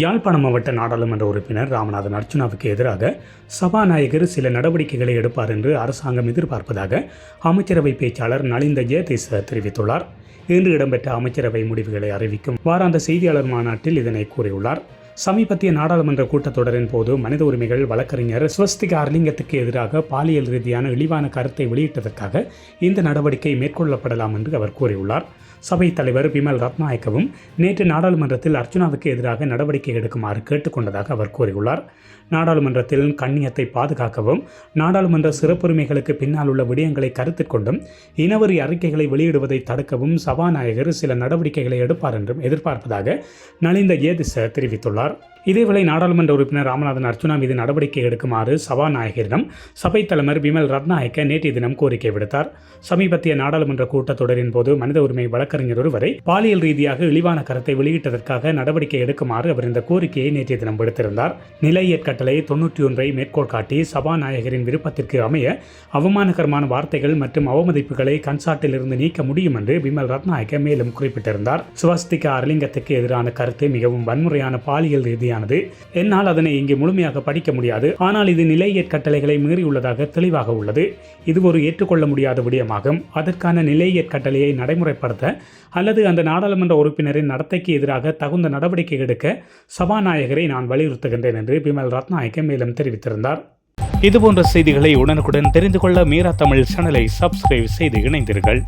யாழ்ப்பாண மாவட்ட நாடாளுமன்ற உறுப்பினர் ராமநாதன் அர்ச்சுனாவுக்கு எதிராக சபாநாயகர் சில நடவடிக்கைகளை எடுப்பார் என்று அரசாங்கம் எதிர்பார்ப்பதாக அமைச்சரவை பேச்சாளர் நலிந்த ஜெயதீச தெரிவித்துள்ளார். இன்று இடம்பெற்ற அமைச்சரவை முடிவுகளை அறிவிக்கும் வாராந்த செய்தியாளர் மாநாட்டில் இதனை கூறியுள்ளார். சமீபத்திய நாடாளுமன்ற கூட்டத்தொடரின் போது மனித உரிமைகள் வழக்கறிஞர் ஸ்வஸ்திகா அர்லிங்கத்துக்கு எதிராக பாலியல் ரீதியான இழிவான கருத்தை வெளியிட்டதற்காக இந்த நடவடிக்கை மேற்கொள்ளப்படலாம் என்று அவர் கூறியுள்ளார். சபைத் தலைவர் விமல் ரத்நாயக்கவும் நேற்று நாடாளுமன்றத்தில் அர்ச்சுனாவுக்கு எதிராக நடவடிக்கை எடுக்குமாறு கேட்டுக்கொண்டதாக அவர் கூறியுள்ளார். நாடாளுமன்றத்தில் கண்ணியத்தை பாதுகாக்கவும் நாடாளுமன்ற சிறப்புரிமைகளுக்கு பின்னால் உள்ள விடயங்களை கருத்தில் கொண்டும் இனவரி அறிக்கைகளை வெளியிடுவதை தடுக்கவும் சபாநாயகர் சில நடவடிக்கைகளை எடுப்பார் என்றும் எதிர்பார்ப்பதாக நலிந்த ஏதிச தெரிவித்துள்ளார். இதேவேளை நாடாளுமன்ற உறுப்பினர் ராமநாதன் அர்ஜுனா மீது நடவடிக்கை எடுக்குமாறு சபாநாயகரிடம் சபை தலைவர் விமல் ரத்நாயக்க நேற்றைய தினம் கோரிக்கை விடுத்தார். சமீபத்திய நாடாளுமன்ற கூட்டத்தொடரின் போது மனித உரிமை வழக்கறிஞர் ஒருவரை பாலியல் ரீதியாக இழிவான கருத்தை வெளியிட்டதற்காக நடவடிக்கை எடுக்குமாறு அவர் இந்த கோரிக்கையை நேற்றைய தினம் விடுத்திருந்தார். நிலை கட்டளை தொன்னூற்றி ஒன்றை மேற்கோள் காட்டி சபாநாயகரின் விருப்பத்திற்கு அமைய அவமானகரமான வார்த்தைகள் மற்றும் அவமதிப்புகளை கன்சாட்டிலிருந்து நீக்க முடியும் என்று விமல் ரத்நாயக்க மேலும் குறிப்பிட்டிருந்தார். சுவஸ்திகா அரலிங்கத்துக்கு எதிரான கருத்து மிகவும் வன்முறையான பாலியல் வெளியானது என்னால் அதனை இங்கே முழுமையாக படிக்க முடியாது. ஆனால் இது நிலையற் கட்டளைகளை மீறியுள்ளதாக தெளிவாக உள்ளது. இது ஒரு ஏற்றுக்கொள்ள முடியாத விடயமாகும். அதற்கான நிலையற் கட்டளையை நடைமுறைப்படுத்த அல்லது அந்த நாடாளுமன்ற உறுப்பினரின் நடத்தைக்கு எதிராக தகுந்த நடவடிக்கை எடுக்க சபாநாயகரை நான் வலியுறுத்துகின்றேன் என்று பிமல் ரத்நாயக்க மேலும் தெரிவித்திருந்தார். இதுபோன்ற செய்திகளை உடனுக்குடன் தெரிந்து கொள்ள மீரா தமிழ் சேனலை சப்ஸ்கிரைப் செய்து இணைந்தீர்கள்